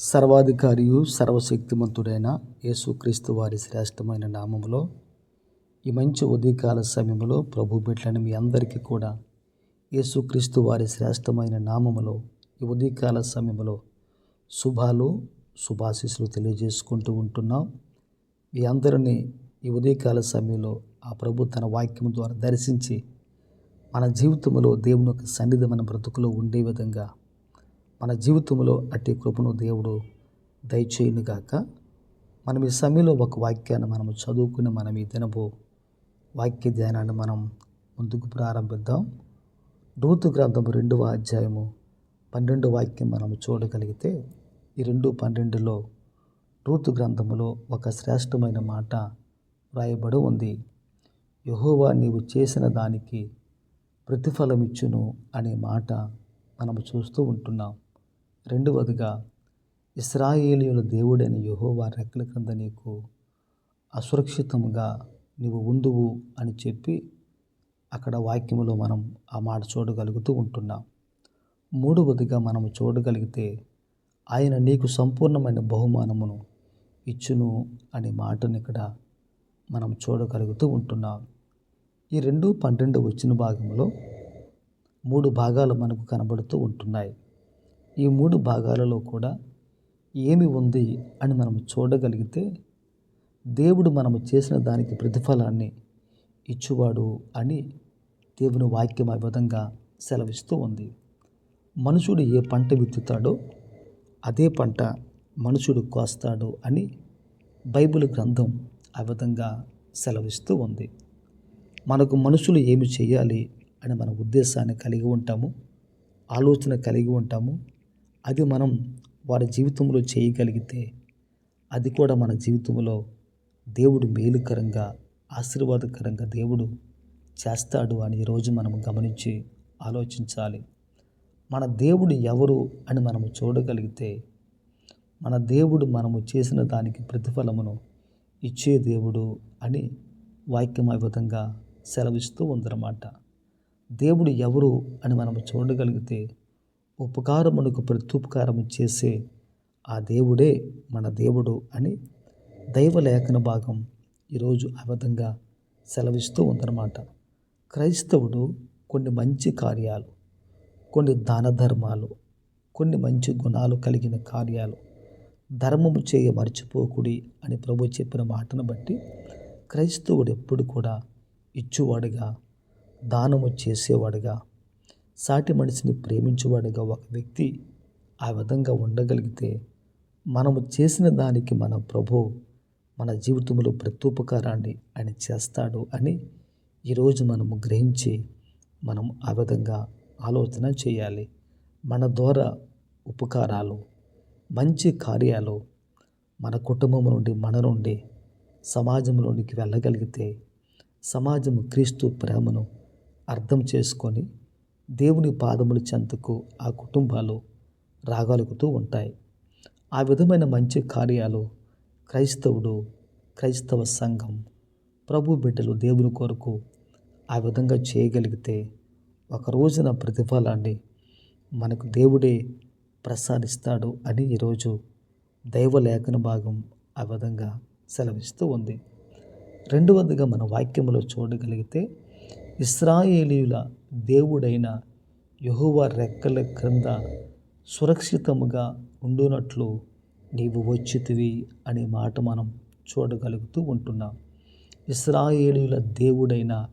సర్వాధికారియు సర్వశక్తిమంతుడైన యేసుక్రీస్తు వారి శ్రేష్టమైన నామములో ఈ మంచి ఉదయకాల సమయంలో ప్రభు బిడ్డలని మీ అందరికీ కూడా యేసుక్రీస్తు వారి శ్రేష్టమైన నామములో ఈ ఉదయకాల సమయంలో శుభాలు శుభాశీస్సులు తెలియజేసుకుంటూ ఉంటున్నాం. మీ అందరినీ ఈ ఉదయకాల సమయంలో ఆ ప్రభు తన వాక్యం ద్వారా దర్శించి మన జీవితంలో దేవుని యొక్క సన్నిధి మన బ్రతుకులో ఉండే విధంగా మన జీవితంలో అట్టి కృపను దేవుడు దయచేయునుగాక. మనం ఈ సమయంలో ఒక వాక్యాన్ని మనం చదువుకుని మనం ఈ దినపు వాక్య ధ్యానాన్ని మనం ముందుకు ప్రారంభిద్దాం. రూతు గ్రంథం రెండవ అధ్యాయము పన్నెండు వాక్యం మనం చూడగలిగితే ఈ రెండు పన్నెండులో రూతు గ్రంథములో ఒక శ్రేష్టమైన మాట వ్రాయబడి ఉంది. యహోవా నీవు చేసిన దానికి ప్రతిఫలమిచ్చును అనే మాట మనము చూస్తూ ఉంటున్నాం. రెండవదిగా ఇస్రాయేలీయుల దేవుడైన యహోవా రెక్కల క్రింద నీకు అసురక్షితంగా నీవు ఉందువు అని చెప్పి అక్కడ వాక్యములో మనం ఆ మాట చూడగలుగుతూ ఉంటున్నాం. మూడవదిగా మనం చూడగలిగితే ఆయన నీకు సంపూర్ణమైన బహుమానమును ఇచ్చును అనే మాటను ఇక్కడ మనం చూడగలుగుతూ ఉంటున్నాం. ఈ రెండు పన్నెండు వచ్చిన భాగంలో మూడు భాగాలు మనకు కనబడుతూ ఉంటున్నాయి. ఈ మూడు భాగాలలో కూడా ఏమి ఉంది అని మనం చూడగలిగితే దేవుడు మనము చేసిన దానికి ప్రతిఫలాన్ని ఇచ్చువాడు అని దేవుని వాక్యం ఆ విధంగా సెలవిస్తూ ఉంది. మనుషుడు ఏ పంట విత్తుతాడో అదే పంట మనుషుడు కోస్తాడు అని బైబిల్ గ్రంథం ఆ విధంగా సెలవిస్తూ ఉంది. మనకు మనుషులు ఏమి చేయాలి అని మన ఉద్దేశాన్ని కలిగి ఉంటాము ఆలోచన కలిగి ఉంటాము అది మనం వారి జీవితంలో చేయగలిగితే అది కూడా మన జీవితంలో దేవుడు మేలుకరంగా ఆశీర్వాదకరంగా దేవుడు చేస్తాడు అని ఈరోజు మనం గమనించి ఆలోచించాలి. మన దేవుడు ఎవరు అని మనము చూడగలిగితే మన దేవుడు మనము చేసిన దానికి ప్రతిఫలమును ఇచ్చే దేవుడు అని వాక్యం ఆ విధంగా సెలవిస్తూ ఉందన్నమాట. దేవుడు ఎవరు అని మనం చూడగలిగితే ఉపకారమునకు ప్రత్యుపకారము చేసే ఆ దేవుడే మన దేవుడు అని దైవలేఖన భాగం ఈరోజు ఆ విధంగా సెలవిస్తూ ఉందన్నమాట. క్రైస్తవుడు కొన్ని మంచి కార్యాలు కొన్ని దాన ధర్మాలు కొన్ని మంచి గుణాలు కలిగిన కార్యాలు ధర్మము చేయ మర్చిపోకుడి అని ప్రభు చెప్పిన మాటను బట్టి క్రైస్తవుడు ఎప్పుడు కూడా ఇచ్చువాడుగా దానము చేసేవాడుగా సాటి మనిషిని ప్రేమించువాడిగా ఒక వ్యక్తి ఆ విధంగా ఉండగలిగితే మనము చేసిన దానికి మన ప్రభు మన జీవితంలో ప్రత్యుపకారాన్ని ఆయన చేస్తాడు అని ఈరోజు మనము గ్రహించి మనం ఆ విధంగా ఆలోచన చేయాలి. మన ద్వారా ఉపకారాలు మంచి కార్యాలు మన కుటుంబం నుండి మన నుండి సమాజంలోనికి వెళ్ళగలిగితే సమాజం క్రీస్తు ప్రేమను అర్థం చేసుకొని దేవుని పాదముల చెంతకు ఆ కుటుంబాలు రాగలుగుతూ ఉంటాయి. ఆ విధమైన మంచి కార్యాలు క్రైస్తవుడు క్రైస్తవ సంఘం ప్రభు బిడ్డలు దేవుని కొరకు ఆ విధంగా చేయగలిగితే ఒక రోజున ప్రతిఫలాన్ని మనకు దేవుడే ప్రసాదిస్తాడు అని ఈరోజు దైవలేఖన భాగం ఆ విధంగా సెలవిస్తూ ఉంది. రెండవదిగా మన వాక్యంలో చూడగలిగితే ఇస్రాయేలీయుల దేవుడైన యహోవా రెక్కల క్రింద సురక్షితముగా ఉండునట్లు నీవు వచ్చితివి అనే మాట మనం చూడగలుగుతూ ఉంటున్నాం. ఇస్రాయేలీల దేవుడైన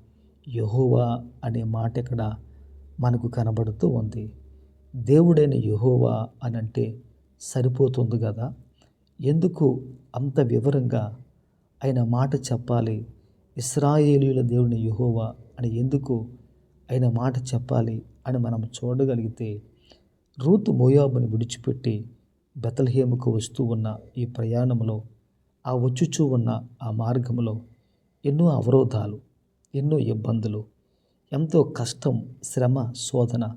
యహోవా అనే మాట ఇక్కడ మనకు కనబడుతూ ఉంది. దేవుడైన యహోవా అని అంటే సరిపోతుంది కదా? ఎందుకు అంత వివరంగా ఆయన మాట చెప్పాలి? ఇస్రాయేలీల దేవుని యహోవా అని ఎందుకు అయిన మాట చెప్పాలి అని మనం చూడగలిగితే రూతు మోయాబుని విడిచిపెట్టి బెతల్హేముకు వస్తూ ఉన్న ఈ ప్రయాణంలో ఆ వచ్చుచూ ఉన్న ఆ మార్గంలో ఎన్నో అవరోధాలు ఎన్నో ఇబ్బందులు ఎంతో కష్టం శ్రమ శోధన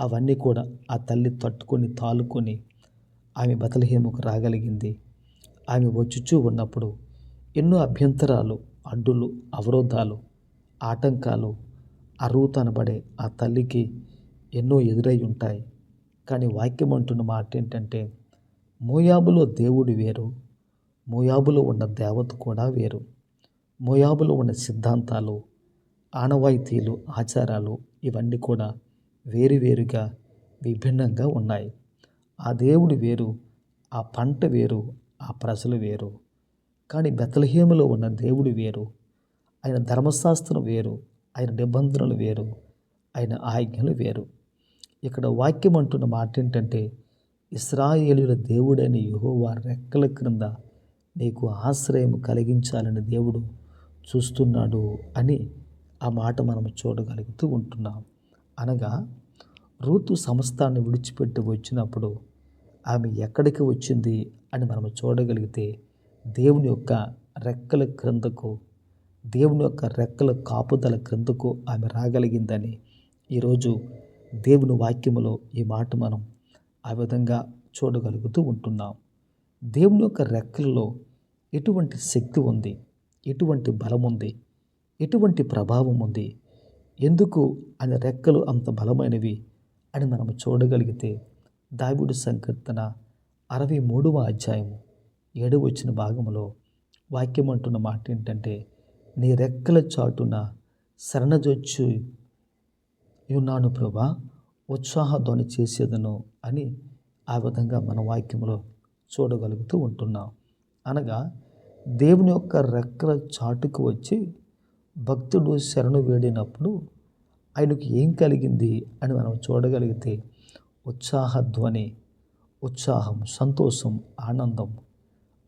అవన్నీ కూడా ఆ తల్లి తట్టుకొని తాలుకొని ఆమె బతలహేముకు రాగలిగింది. ఆమె వచ్చుచూ ఉన్నప్పుడు ఎన్నో అభ్యంతరాలు అడ్డులు అవరోధాలు ఆటంకాలు అరువుతూ అనబడే ఆ తల్లికి ఎన్నో ఎదురై ఉంటాయి. కానీ వాక్యం అంటున్న మాట ఏంటంటే మోయాబులో దేవుడు వేరు మోయాబులో ఉన్న దేవత కూడా వేరు. మోయాబులో ఉన్న సిద్ధాంతాలు ఆనవాయితీలు ఆచారాలు ఇవన్నీ కూడా వేరువేరుగా విభిన్నంగా ఉన్నాయి. ఆ దేవుడు వేరు ఆ పంట వేరు ఆ ప్రజలు వేరు. కానీ బెతలహేములో ఉన్న దేవుడు వేరు. ఆయన ధర్మశాస్త్రం వేరు. ఆయన నిబంధనలు వేరు ఆయన ఆజ్ఞలు వేరు. ఇక్కడ వాక్యం అంటున్న మాట ఏంటంటే ఇస్రాయేలుల దేవుడైన యహోవా రెక్కల క్రింద నీకు ఆశ్రయం కలిగించాలని దేవుడు చూస్తున్నాడు అని ఆ మాట మనం చూడగలుగుతూ ఉంటున్నాం. అనగా రూతు సంస్థాన్ని విడిచిపెట్టి వచ్చినప్పుడు ఆమె ఎక్కడికి వచ్చింది అని మనం చూడగలిగితే దేవుని యొక్క రెక్కల క్రిందకు దేవుని యొక్క రెక్కల కాపుదల క్రిందకు ఆమె రాగలిగిందని ఈరోజు దేవుని వాక్యములో ఈ మాట మనం ఆ విధంగా చూడగలుగుతూ ఉంటున్నాం. దేవుని యొక్క రెక్కలలో ఎటువంటి శక్తి ఉంది? ఎటువంటి బలం ఉంది? ఎటువంటి ప్రభావం ఉంది? ఎందుకు ఆయన రెక్కలు అంత బలమైనవి అని మనం చూడగలిగితే దావిడు సంకీర్తన అరవై మూడవ అధ్యాయము ఏడవ వచ్చిన భాగంలో వాక్యం అంటున్న మాట ఏంటంటే నీ రెక్కల చాటున శరణజొచ్చు ఉన్నాను ప్రభా. ఉత్సాహధ్వని చేసేదను అని ఆ విధంగా మన వాక్యంలో చూడగలుగుతూ ఉంటున్నాం. అనగా దేవుని యొక్క రెక్కల చాటుకు వచ్చి భక్తుడు శరణు వేడినప్పుడు ఆయనకు ఏం కలిగింది అని మనం చూడగలిగితే ఉత్సాహధ్వని ఉత్సాహం సంతోషం ఆనందం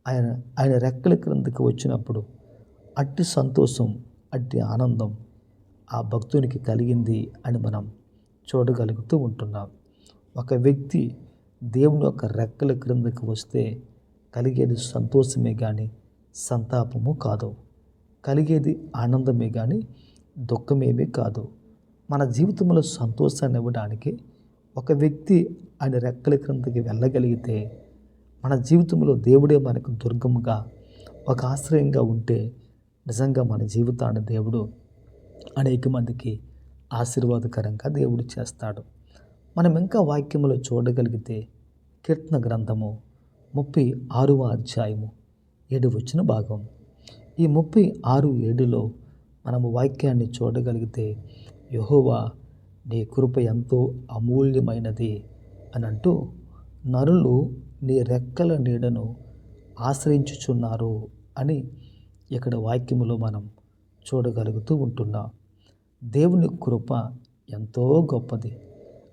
ఆయన ఆయన రెక్కల క్రిందకి వచ్చినప్పుడు అట్టి సంతోషం అట్టి ఆనందం ఆ భక్తునికి కలిగింది అని మనం చూడగలుగుతూ ఉంటున్నాం. ఒక వ్యక్తి దేవుని యొక్క రెక్కల క్రిందకి వస్తే కలిగేది సంతోషమే కానీ సంతాపము కాదు. కలిగేది ఆనందమే కానీ దుఃఖమేమీ కాదు. మన జీవితంలో సంతోషాన్ని ఇవ్వడానికి ఒక వ్యక్తి ఆయన రెక్కల క్రిందకి వెళ్ళగలిగితే మన జీవితంలో దేవుడే మనకు దుర్గముగా ఒక ఆశ్రయంగా ఉంటే నిజంగా మన జీవితాన్ని దేవుడు అనేక మందికి ఆశీర్వాదకరంగా దేవుడు చేస్తాడు. మనం ఇంకా వాక్యములో చూడగలిగితే కీర్తన గ్రంథము ముప్పై ఆరవ అధ్యాయము ఏడు వచ్చిన భాగం. ఈ ముప్పై ఆరు ఏడులో మనము వాక్యాన్ని చూడగలిగితే యహోవా నీ కృప ఎంతో అమూల్యమైనది అని అంటూ నరులు నీ రెక్కల నీడను ఆశ్రయించుచున్నారు అని ఇక్కడ వాక్యములో మనం చూడగలుగుతూ ఉంటున్నాం. దేవుని కృప ఎంతో గొప్పది.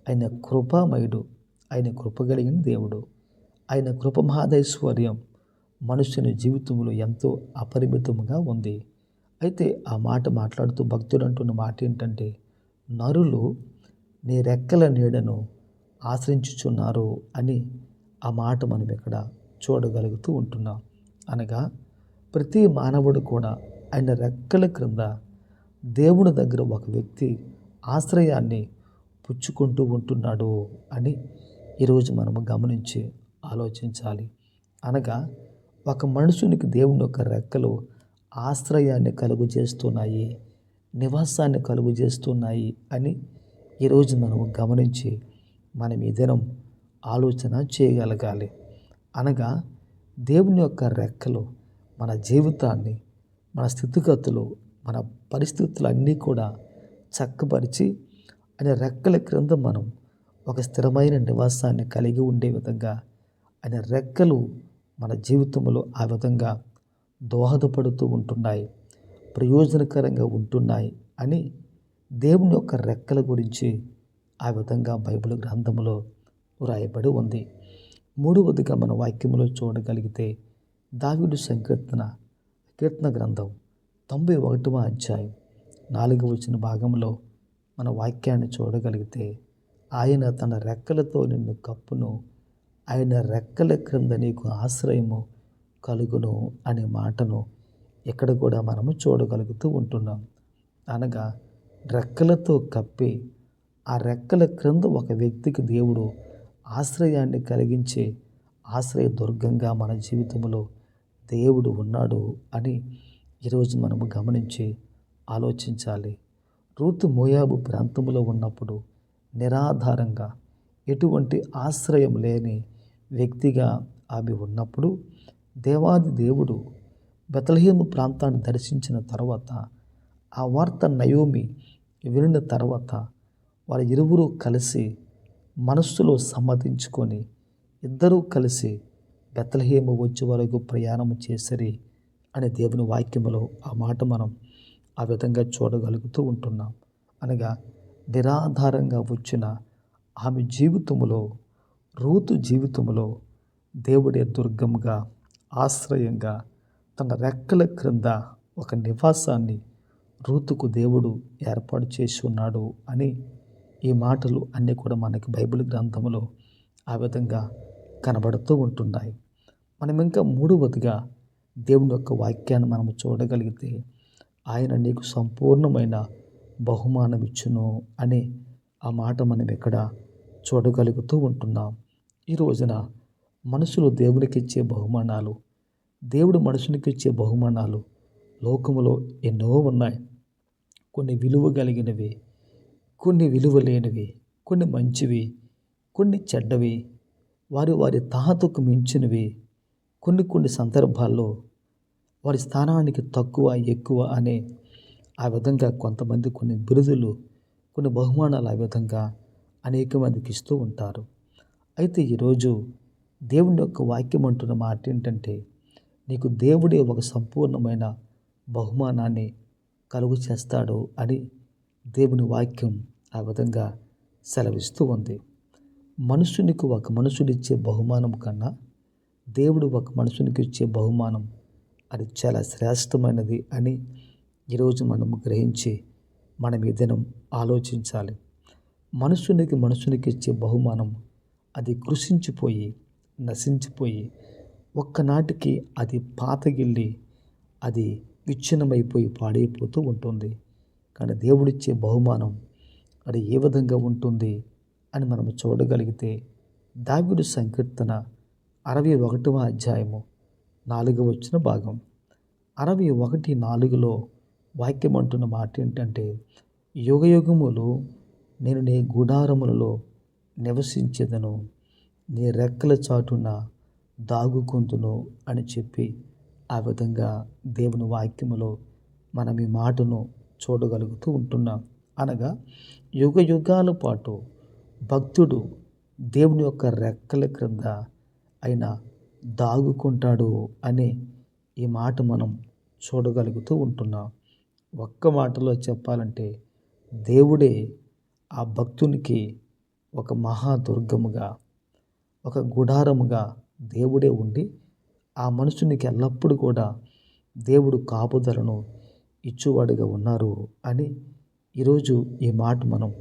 ఆయన కృపామయుడు ఆయన కృప కలిగిన దేవుడు. ఆయన కృప మహాదైశ్వర్యం మనుషుని జీవితంలో ఎంతో అపరిమితముగా ఉంది. అయితే ఆ మాట మాట్లాడుతూ భక్తుడు అంటున్న మాట ఏంటంటే నరులు నీ రెక్కల నీడను ఆశ్రయించుచున్నారు అని ఆ మాట మనం ఇక్కడ చూడగలుగుతూ ఉంటున్నాం. అనగా ప్రతి మానవుడు కూడా ఆయన రెక్కల క్రింద దేవుని దగ్గర ఒక వ్యక్తి ఆశ్రయాన్ని పుచ్చుకుంటూ ఉంటున్నాడు అని ఈరోజు మనము గమనించి ఆలోచించాలి. అనగా ఒక మనుషునికి దేవుని యొక్క రెక్కలు ఆశ్రయాన్ని కలుగు చేస్తున్నాయి నివాసాన్ని కలుగు చేస్తున్నాయి అని ఈరోజు మనం గమనించి మనం ఈ దినం ఆలోచన చేయగలగాలి. అనగా దేవుని యొక్క రెక్కలు మన జీవితాన్ని మన స్థితిగతులు మన పరిస్థితులు అన్నీ కూడా చక్కపరిచి ఆయన రెక్కల క్రింద మనం ఒక స్థిరమైన నివాసాన్ని కలిగి ఉండే విధంగా ఆయన రెక్కలు మన జీవితంలో ఆ విధంగా దోహదపడుతూ ఉంటున్నాయి ప్రయోజనకరంగా ఉంటున్నాయి అని దేవుని యొక్క రెక్కల గురించి ఆ విధంగా బైబిల్ గ్రంథంలో వ్రాయబడి ఉంది. మూడవదిగా మన వాక్యంలో చూడగలిగితే దావిడు సంకీర్తన కీర్తన గ్రంథం తొంభై ఒకటవ అధ్యాయం నాలుగవ వచ్చిన భాగంలో మన వాక్యాన్ని చూడగలిగితే ఆయన తన రెక్కలతో నిన్ను కప్పును ఆయన రెక్కల క్రింద నీకు ఆశ్రయము కలుగును అనే మాటను ఇక్కడ కూడా మనము చూడగలుగుతూ ఉంటున్నాం. అనగా రెక్కలతో కప్పి ఆ రెక్కల క్రింద ఒక వ్యక్తికి దేవుడు ఆశ్రయాన్ని కలిగించే ఆశ్రయ దుర్గంగా మన జీవితంలో దేవుడు ఉన్నాడు అని ఈరోజు మనము గమనించి ఆలోచించాలి. రూతు మోయాబు ప్రాంతంలో ఉన్నప్పుడు నిరాధారంగా ఎటువంటి ఆశ్రయం లేని వ్యక్తిగా ఆమె ఉన్నప్పుడు దేవాది దేవుడు బెతలహీము ప్రాంతాన్ని దర్శించిన తర్వాత ఆ వార్త నయోమి వినిన తర్వాత వారి ఇరువురు కలిసి మనస్సులో సమ్మతించుకొని ఇద్దరూ కలిసి బెత్తలహేము వచ్చే వరకు ప్రయాణం చేసరి అనే దేవుని వాక్యములో ఆ మాట మనం ఆ విధంగా చూడగలుగుతూ ఉంటున్నాం. అనగా నిరాధారంగా వచ్చిన ఆమె జీవితంలో రూతు జీవితంలో దేవుడే దుర్గంగా ఆశ్రయంగా తన రెక్కల క్రింద ఒక నివాసాన్ని రూతుకు దేవుడు ఏర్పాటు చేసి ఉన్నాడు అని ఈ మాటలు అన్నీ కూడా మనకి బైబిల్ గ్రంథంలో ఆ విధంగా కనబడుతూ ఉంటున్నాయి. మనం ఇంకా మూడవదిగా దేవుని యొక్క వాక్యాన్ని మనం చూడగలిగితే ఆయన నీకు సంపూర్ణమైన బహుమానం ఇచ్చును అని ఆ మాట మనం ఇక్కడ చూడగలుగుతూ ఉంటున్నాం. ఈ రోజున మనుషులు దేవునికి ఇచ్చే బహుమానాలు దేవుడు మనుషునికి ఇచ్చే బహుమానాలు లోకములో ఎన్నో ఉన్నాయి. కొన్ని విలువ కలిగినవి కొన్ని విలువ లేనివి కొన్ని మంచివి కొన్ని చెడ్డవి వారి వారి తాహతకు మించినవి కొన్ని కొన్ని సందర్భాల్లో వారి స్థానానికి తక్కువ ఎక్కువ అనే ఆ విధంగా కొంతమంది కొన్ని బిరుదులు కొన్ని బహుమానాలు ఆ విధంగా అనేక మందికి ఇస్తూ ఉంటారు. అయితే ఈరోజు దేవుని యొక్క వాక్యం అంటున్న మాట ఏంటంటే నీకు దేవుడే ఒక సంపూర్ణమైన బహుమానాన్ని కలుగు చేస్తాడు అని దేవుని వాక్యం ఆ విధంగా సెలవిస్తూ ఉంది. మనుషునికి ఒక మనుషుడిచ్చే బహుమానం కన్నా దేవుడు ఒక మనుషునికి ఇచ్చే బహుమానం అది చాలా శ్రేష్టమైనది అని ఈరోజు మనము గ్రహించి మనం ఈ దినం ఆలోచించాలి. మనుషునికి మనుషునికి ఇచ్చే బహుమానం అది కృషించిపోయి నశించిపోయి ఒక్కనాటికి అది పాతగిల్లి అది విచ్ఛిన్నమైపోయి పాడైపోతూ ఉంటుంది. కానీ దేవుడిచ్చే బహుమానం అది ఏ విధంగా ఉంటుంది అని మనం చూడగలిగితే దావిడు సంకీర్తన అరవై ఒకటవ అధ్యాయము నాలుగవ వచ్చిన భాగం. అరవై ఒకటి నాలుగులో వాక్యం అంటున్న మాట ఏంటంటే యుగయుగములు నేను నీ గుడారములలో నివసించేదను నీ రెక్కల చాటున దాగుకుందును అని చెప్పి ఆ విధంగా దేవుని వాక్యములో మనం ఈ మాటను చూడగలుగుతూ ఉంటున్నాం. అనగా యుగ యుగాల పాటు భక్తుడు దేవుని యొక్క రెక్కల క్రింద ఆయన దాగుకుంటాడు అనే ఈ మాట మనం చూడగలుగుతూ ఉంటున్నాం. ఒక్క మాటలో చెప్పాలంటే దేవుడే ఆ భక్తునికి ఒక మహాదుర్గముగా ఒక గుడారముగా దేవుడే ఉండి ఆ మనుషునికి ఎల్లప్పుడూ కూడా దేవుడు కాపుదలను ఇచ్చువాడిగా ఉన్నారు అని ఈరోజు ఈ మాట మనం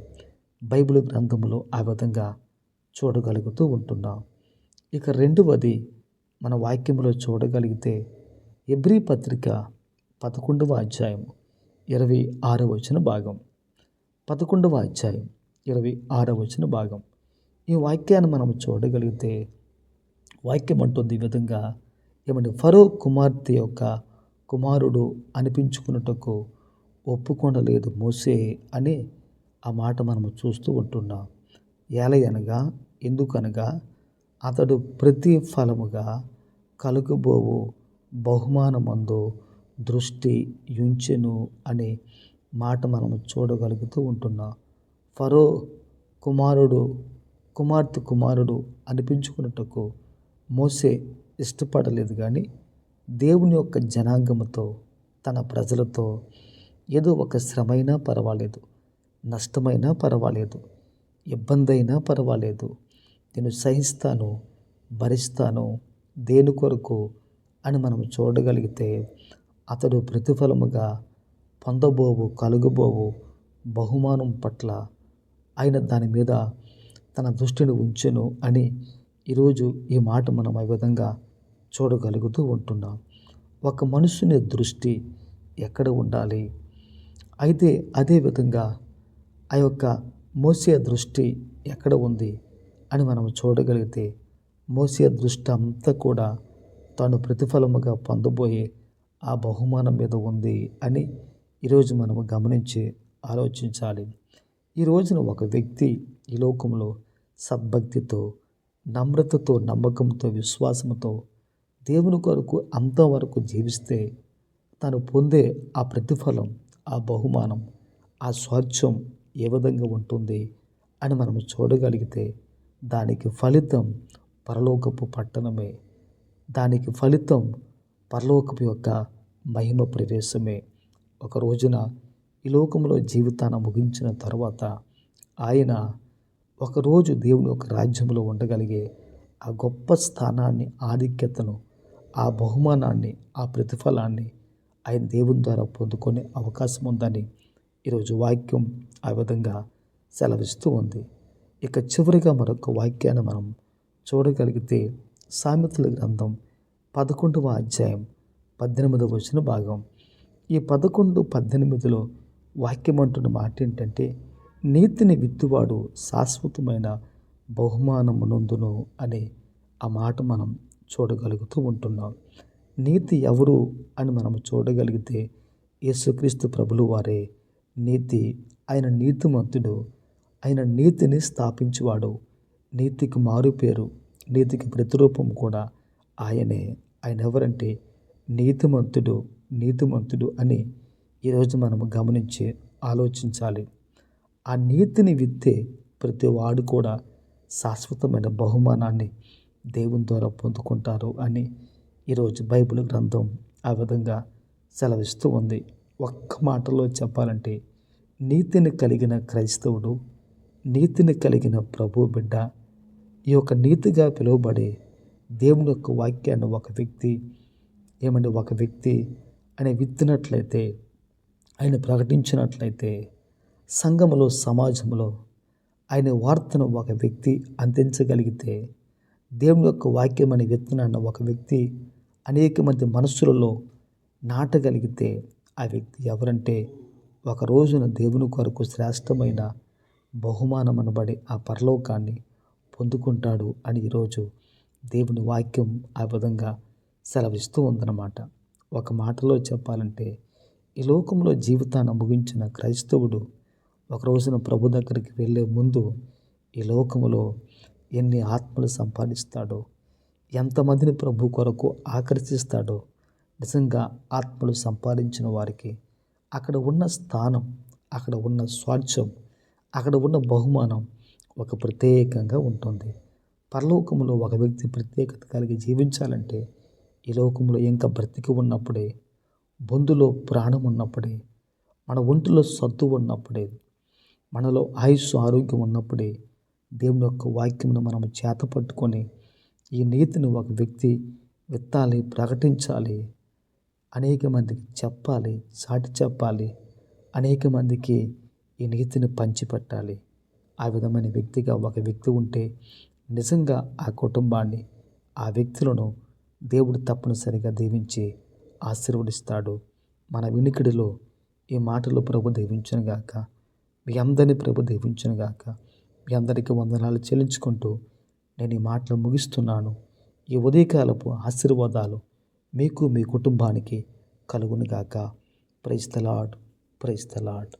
బైబిల్ గ్రంథంలో ఆ విధంగా చూడగలుగుతూ ఉంటున్నాం. ఇక రెండవది మన వాక్యంలో చూడగలిగితే ఎబ్రి పత్రిక పదకొండవ అధ్యాయం ఇరవై ఆరవ వచ్చిన భాగం. పదకొండవ అధ్యాయం ఇరవై ఆరవ వచ్చిన భాగం. ఈ వాక్యాన్ని మనం చూడగలిగితే వాక్యం అంటుంది ఈ విధంగా ఏమంటే ఫరో కుమార్తె యొక్క కుమారుడు అనిపించుకున్నటకు ఒప్పుకొనలేదు మోసే అని ఆ మాట మనము చూస్తూ ఉంటున్నాం. ఏలయనగా ఎందుకనగా అతడు ప్రతి ఫలముగా కలుగుబోవు బహుమానమందు దృష్టి యుంచెను అనే మాట మనము చూడగలుగుతూ ఉంటున్నాం. ఫరో కుమారుడు కుమార్తె కుమారుడు అనిపించుకున్నట్టుకు మోసే ఇష్టపడలేదు కానీ దేవుని యొక్క జనాంగముతో తన ప్రజలతో ఏదో ఒక శ్రమైనా పర్వాలేదు నష్టమైనా పర్వాలేదు ఇబ్బంది అయినా పర్వాలేదు నేను సహిస్తాను భరిస్తాను దేని కొరకు అని మనం చూడగలిగితే అతడు ప్రతిఫలముగా పొందబోవు కలుగబోవు బహుమానం పట్ల ఆయన దాని మీద తన దృష్టిని ఉంచెను అని ఈరోజు ఈ మాట మనం ఆ విధంగా చూడగలుగుతూ ఉంటున్నాం. ఒక మనుషుని దృష్టి ఎక్కడ ఉండాలి? అయితే అదే విధంగా ఆ యొక్క మోసే దృష్టి ఎక్కడ ఉంది? అని మనం చూడగలిగితే మోసే దృష్టి అంతా కూడా తాను ప్రతిఫలముగా పొందబోయే ఆ బహుమానం మీద ఉంది అని ఈరోజు మనము గమనించి ఆలోచించాలి. ఈ రోజున ఒక వ్యక్తి ఈ లోకంలో సద్భక్తితో నమ్రతతో నమ్మకంతో విశ్వాసంతో దేవుని కొరకు అంతవరకు జీవిస్తే తను పొందే ఆ ప్రతిఫలం ఆ బహుమానం ఆ స్వార్థ్యం ఏ విధంగా ఉంటుంది అని మనం చూడగలిగితే దానికి ఫలితం పరలోకపు పట్టణమే. దానికి ఫలితం పరలోకపు యొక్క మహిమ ప్రవేశమే. ఒక రోజున ఈ లోకంలో జీవితాన్ని ముగించిన తర్వాత ఆయన ఒకరోజు దేవుని యొక్క రాజ్యంలో ఉండగలిగే ఆ గొప్ప స్థానాన్ని ఆధిక్యతను ఆ బహుమానాన్ని ఆ ప్రతిఫలాన్ని ఆయన దేవుని ద్వారా పొందుకునే అవకాశం ఉందని ఈరోజు వాక్యం ఆ విధంగా సెలవిస్తూ ఉంది. ఇక చివరిగా మరొక వాక్యాన్ని మనం చూడగలిగితే సామెతల గ్రంథం పదకొండవ అధ్యాయం పద్దెనిమిదవ వచ్చిన భాగం. ఈ పదకొండు పద్దెనిమిదిలో వాక్యం అంటున్న మాట ఏంటంటే నీతిని విత్తువాడు శాశ్వతమైన బహుమానమునందును అనే ఆ మాట మనం చూడగలుగుతూ ఉంటున్నాం. నీతి ఎవరు? అని మనం చూడగలిగితే యేసుక్రీస్తు ప్రభులు వారే. నీతి ఆయన నీతిమంతుడు ఆయన నీతిని స్థాపించువాడు. నీతికి మారు పేరు నీతికి ప్రతిరూపం కూడా ఆయనే. ఆయన ఎవరంటే నీతిమంతుడు నీతిమంతుడు అని ఈరోజు మనం గమనించి ఆలోచించాలి. ఆ నీతిని విత్తే ప్రతి వాడు కూడా శాశ్వతమైన బహుమానాన్ని దేవుని ద్వారా పొందుకుంటారు అని ఈరోజు బైబిల్ గ్రంథం ఆ విధంగా సెలవిస్తూ ఉంది. ఒక్క మాటలో చెప్పాలంటే నీతిని కలిగిన క్రైస్తవుడు నీతిని కలిగిన ప్రభు బిడ్డ. ఈ యొక్క నీతిగా పిలువబడే దేవుని యొక్క వాక్యాన్ని ఒక వ్యక్తి ఏమంటే ఒక వ్యక్తి ఆయన విత్తినట్లయితే ఆయన ప్రకటించినట్లయితే సంఘములో సమాజంలో ఆయన వార్తను ఒక వ్యక్తి అందించగలిగితే దేవుని యొక్క వాక్యం అనే విత్తనాన్ని ఒక వ్యక్తి అనేక మంది మనస్సులలో నాటగలిగితే ఆ వ్యక్తి ఎవరంటే ఒక రోజున దేవుని కొరకు శ్రేష్టమైన బహుమానమనబడే ఆ పరలోకాన్ని పొందుకుంటాడు అని ఈరోజు దేవుని వాక్యం ఆ విధంగా సెలవిస్తూ ఉందన్నమాట. ఒక మాటలో చెప్పాలంటే ఈ లోకంలో జీవితాన్ని ముగించిన క్రైస్తవుడు ఒక రోజున ప్రభు దగ్గరికి వెళ్ళే ముందు ఈ లోకములో ఎన్ని ఆత్మలు సంపాదిస్తాడో ఎంతమందిని ప్రభు కొరకు ఆకర్షిస్తాడో నిజంగా ఆత్మలు సంపాదించిన వారికి అక్కడ ఉన్న స్థానం అక్కడ ఉన్న స్వార్థ్యం అక్కడ ఉన్న బహుమానం ఒక ప్రత్యేకంగా ఉంటుంది. పరలోకంలో ఒక వ్యక్తి ప్రత్యేకత కలిగి జీవించాలంటే ఈ లోకంలో ఇంకా బ్రతికి ఉన్నప్పుడే బొందులో ప్రాణం ఉన్నప్పుడే మన ఒంటిలో సత్తు ఉన్నప్పుడే మనలో ఆయుష్ ఆరోగ్యం ఉన్నప్పుడే దేవుని యొక్క వాక్యమును మనం చేత పట్టుకొని ఈ నీతిని ఒక వ్యక్తి విత్తాలి ప్రకటించాలి అనేక మందికి చెప్పాలి చాటి చెప్పాలి అనేక మందికి ఈ నీతిని పంచిపెట్టాలి. ఆ విధమైన వ్యక్తిగా ఒక వ్యక్తి ఉంటే నిజంగా ఆ కుటుంబాన్ని ఆ వ్యక్తులను దేవుడు తప్పనిసరిగా దీవించి ఆశీర్వదిస్తాడు. మన వినికిడిలో ఈ మాటలు ప్రభు దీవించనుగాక. మీ అందరినీ ప్రభు దీవించనుగాక. మీ అందరికీ వందనాలు చెల్లించుకుంటూ నేను ఈ మాటలు ముగిస్తున్నాను. ఈ ఉదయకాలపు ఆశీర్వాదాలు మీకు మీ కుటుంబానికి కలుగునుగాక. Praise the Lord praise the Lord